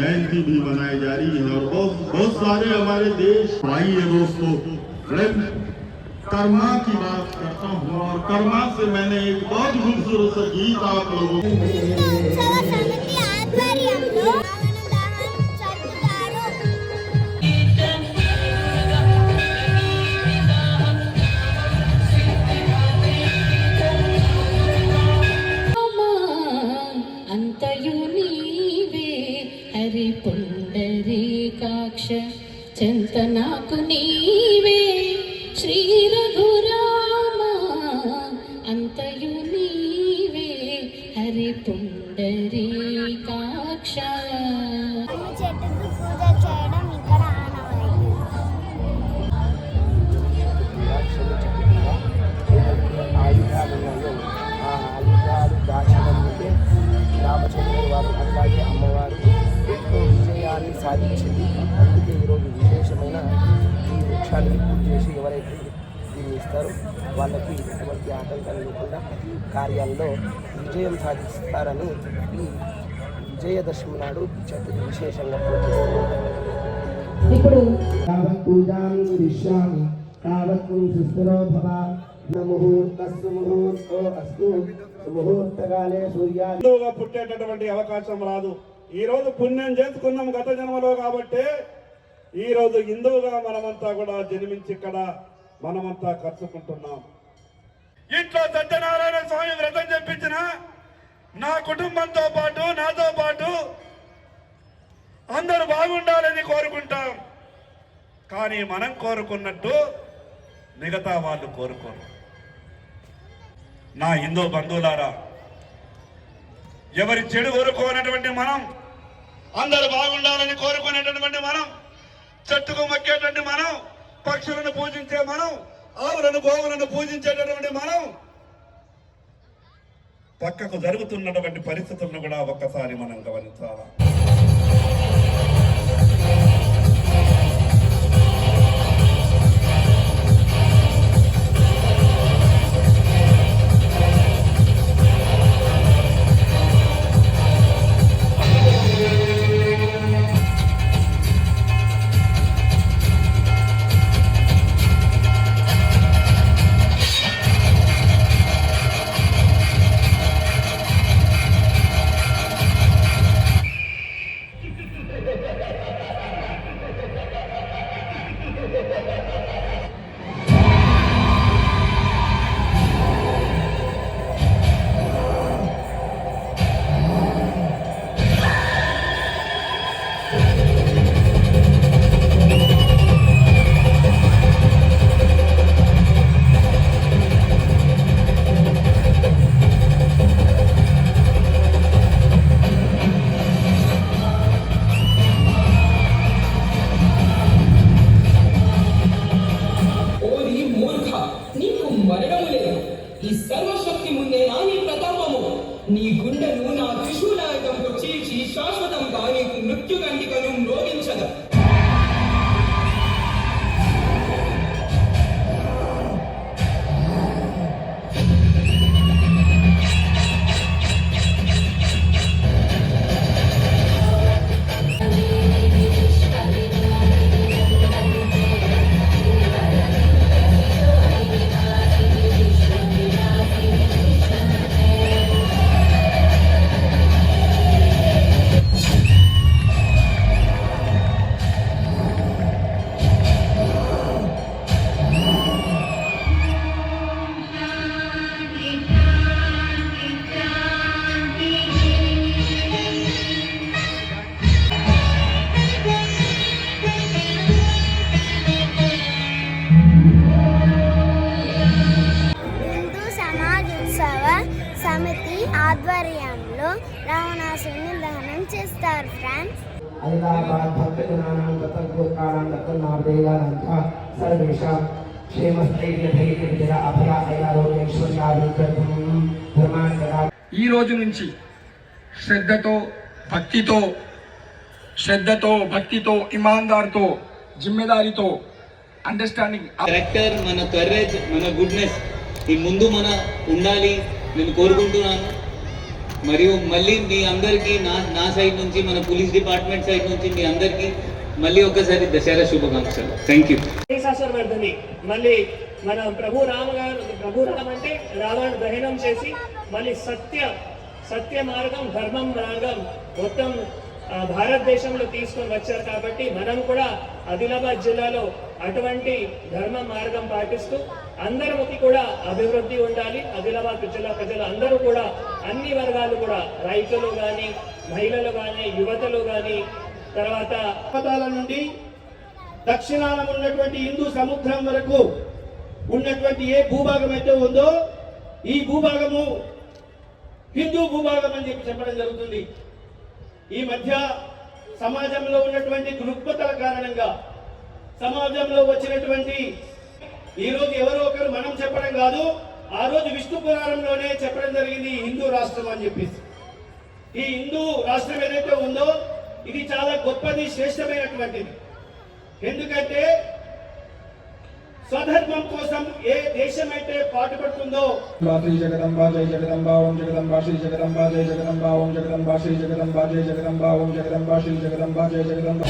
जयंती भी मनाई जा रही है और बहुत बहुत सारे हमारे देश भाई है दोस्तों कर्मा की बात करता हूँ और कर्मा से मैंने एक बहुत खूबसूरत सा गीत आप लोगों को చెంత నాకు నీవే శ్రీ రఘురామ అంతయు నీవే హరి పుండరీకాక్ష అన్ని చెట్టుకు పూజ చేయడం ఇక్కడ రామచంద్రుడు వారు అట్లాగే అమ్మవారు ఎంతో విజయాన్ని సాధించింది. అందుకే ఈరోజు అవకాశాలు పూజ చేసి ఎవరైతే దీన్ని ఇస్తారో వాళ్ళకి ఎటువంటి ఆటంకం లేకుండా కార్యాల్లో విజయం సాధిస్తారని ఈ విజయదశమి నాడు చతుర్థి విశేషంగా ఇప్పుడు పుట్టేటటువంటి అవకాశం రాదు. ఈ రోజు పుణ్యం చేసుకున్నాం గత జన్మలో కాబట్టి ఈరోజు హిందువుగా మనమంతా కూడా జన్మించి ఇక్కడ మనమంతా కలుసుకుంటున్నాం ఇంట్లో సత్యనారాయణ స్వామి వ్రతం చెప్పించిన నా కుటుంబంతో పాటు నాతో పాటు అందరూ బాగుండాలని కోరుకుంటాం. కానీ మనం కోరుకున్నట్టు మిగతా వాళ్ళు కోరుకోరు. నా హిందూ బంధువులారా ఎవరి చెడు కోరుకోనటువంటి మనం అందరు బాగుండాలని కోరుకునేటటువంటి మనం చెట్టుకు మొక్కేటువంటి మనం పక్షులను పూజించే మనం ఆవులను గోవులను పూజించేటటువంటి మనం. పక్కకు జరుగుతున్నటువంటి పరిస్థితులను కూడా ఒక్కసారి మనం గమనించాలా? and roll ఆధ్వర్యంలో రావణాసుని దహనం చేస్తారు ఫ్రెండ్స్. ఈ రోజు నుంచి శ్రద్ధతో భక్తితో శ్రద్ధతో భక్తితో ఇమాందార్తో జిమ్మెదారితో అండర్స్టాండింగ్ మన కరేజ్ మన గుడ్నెస్ ఈ ముందు మన ఉండాలి నేను కోరుకుంటున్నాను. మరియు మళ్ళీ మీ అందరికీ నా నా సైడ్ నుంచి మన పోలీస్ డిపార్ట్మెంట్ సైడ్ నుంచి మీ అందరికీ మళ్ళీ ఒకసారి దసరా శుభాకాంక్షలు. థ్యాంక్ యూ మహిషాసురవర్ధని మళ్ళీ మన ప్రభు రామ గారు ప్రభు రామ అంటే రావణ దహనం చేసి మళ్ళీ సత్య సత్య మార్గం ధర్మం మార్గం మొత్తం భారతదేశంలో తీసుకొని వచ్చారు కాబట్టి మనం కూడా ఆదిలాబాద్ జిల్లాలో అటువంటి ధర్మ మార్గం పాటిస్తూ అందరికి కూడా అభివృద్ధి ఉండాలి. ఆదిలాబాద్ జిల్లా ప్రజలు అందరూ కూడా అన్ని వర్గాలు కూడా రైతులు కానీ మహిళలు కానీ యువతలు కానీ తర్వాత పదాల నుండి దక్షిణాన ఉన్నటువంటి హిందూ సముద్రం వరకు ఉన్నటువంటి ఏ భూభాగం అయితే ఉందో ఈ భూభాగము హిందూ భూభాగం అని చెప్పి చెప్పడం జరుగుతుంది. ఈ మధ్య సమాజంలో ఉన్నటువంటి దృక్పథల కారణంగా సమాజంలో వచ్చినటువంటి ఈ రోజు ఎవరో ఒకరు మనం చెప్పడం కాదు ఆ రోజు విష్ణు పురాణంలోనే చెప్పడం జరిగింది హిందూ రాష్ట్రం అని చెప్పేసి. ఈ హిందూ రాష్ట్రం ఏదైతే ఉందో ఇది చాలా గొప్పది శ్రేష్టమైనటువంటిది. ఎందుకంటే స్వధర్మం కోసం ఏ దేశం అయితే పాటుపడుతుందో శ్రీ జగదంబా జయ జగదంబా ఓం జగదంబా శ్రీ జగదంబా జయ జగదంబా ఓం జగదంబా శ్రీ జగదంబా జయ జగదంబా ఓం జగదంబా శ్రీ జగదంబా జయ జగదంబా.